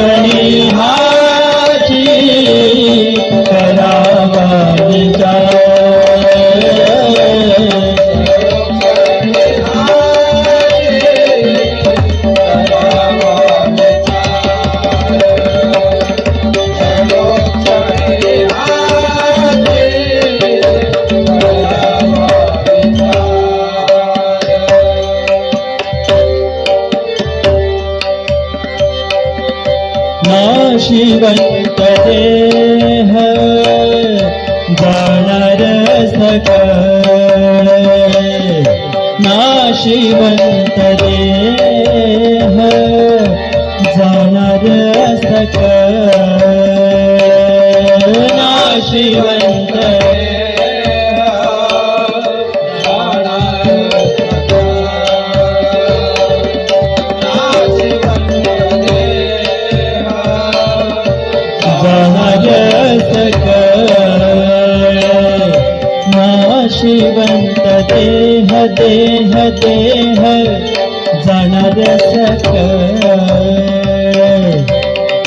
क्षणोक्षणी हाची नाशिवंत देह जाणार सकळ. नाशिवंत देह जाणार सकळ. नाशिवंत शिवन्त देह देह देह जनरसक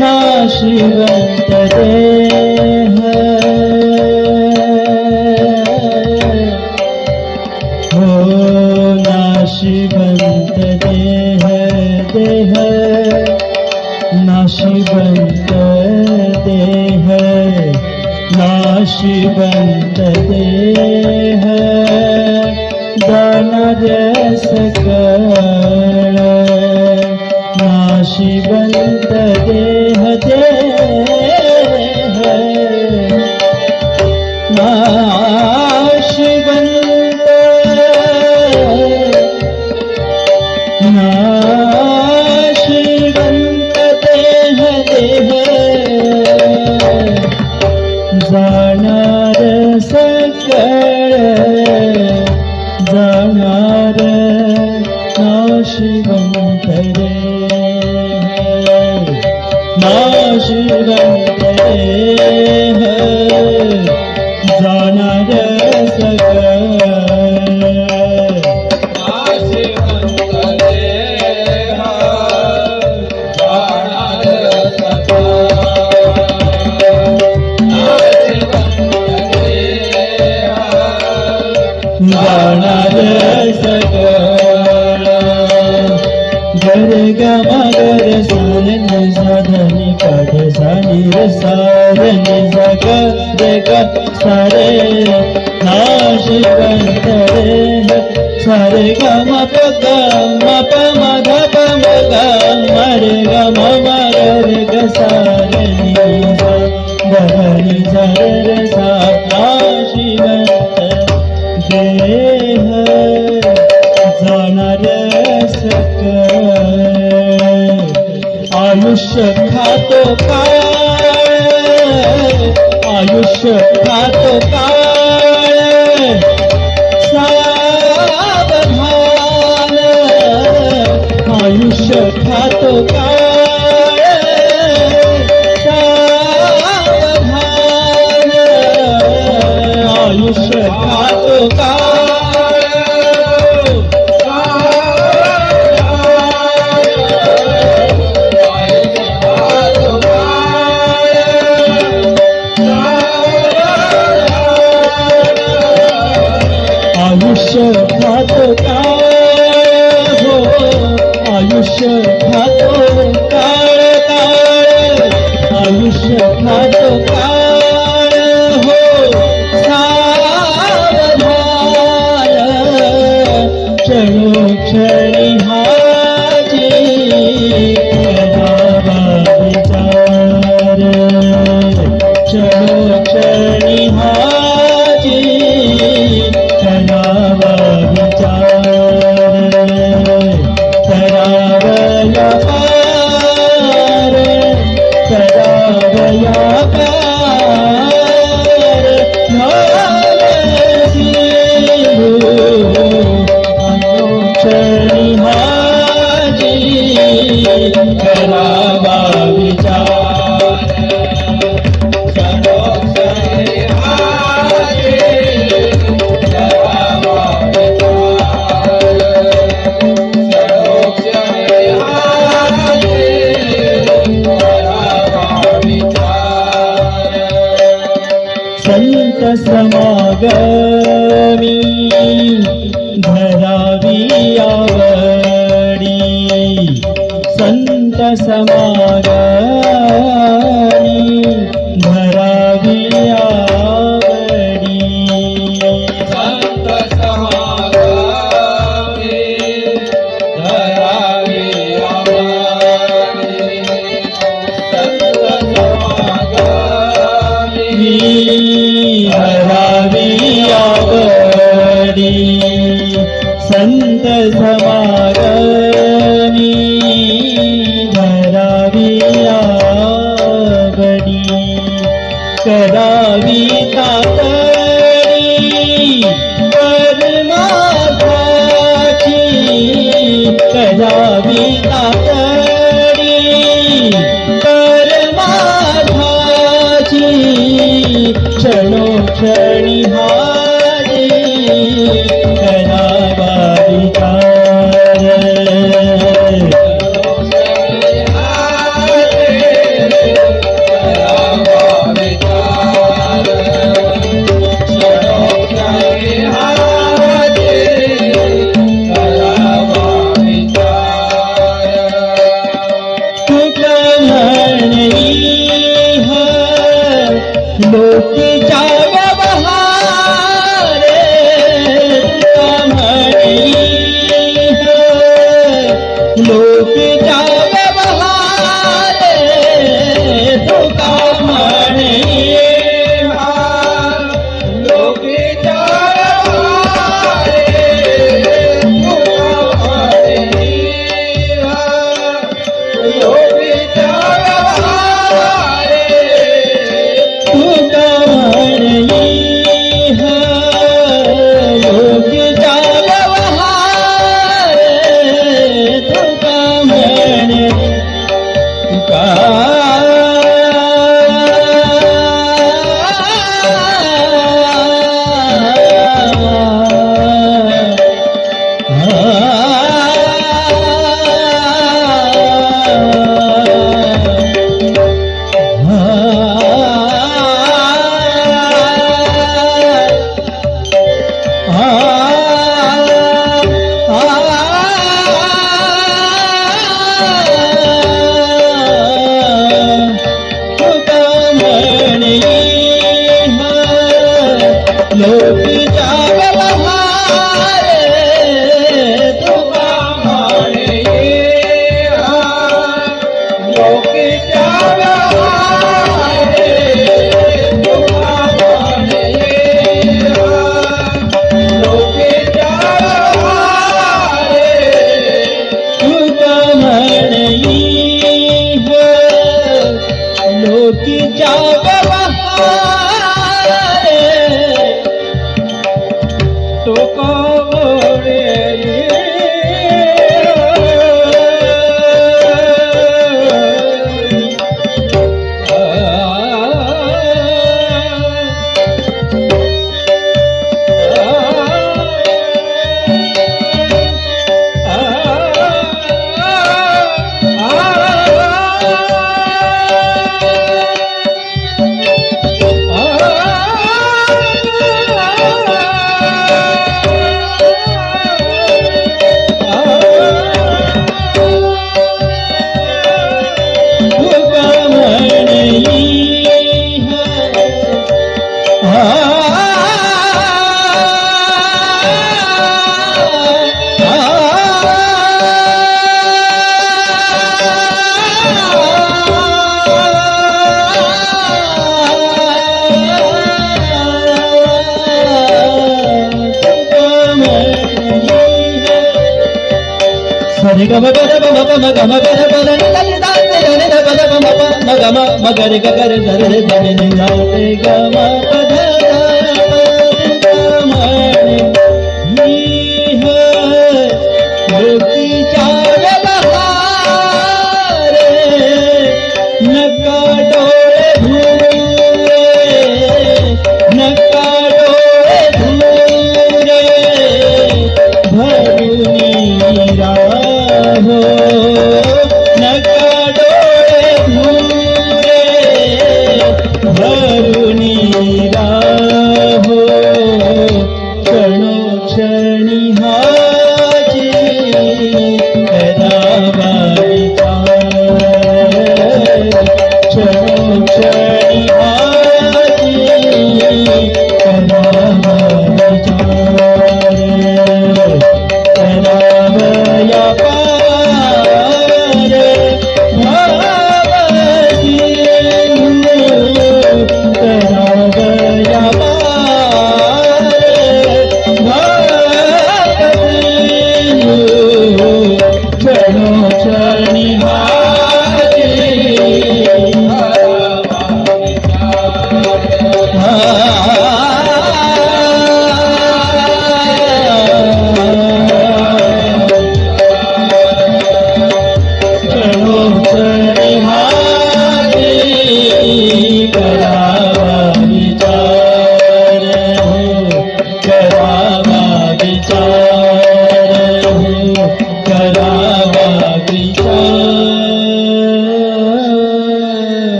ना शिवन्त देह हो न शिवन्तः देह हाना दिवन्तः नावन्त बनते हैं लाश बनते हैं। दान जैसे कर नाश बनते हैं। सानी जगत सारन सग रे ग सारे नाशिवंत रे सारे ग म प ग म प म ध ग म ग ग सर सा देह जाणार आयुष्य खातो का সুখাত সাবধান আয়ুষ খাত সাবধান আয়ুষ খাত মানুষ খাটো Baba. ಸಾಗ संत धरावी आवडी करावी तातडी करावी మగరి గమ గర గమ గమ గమ గర గర గమ గమ గరి గరి గరి గమ గమ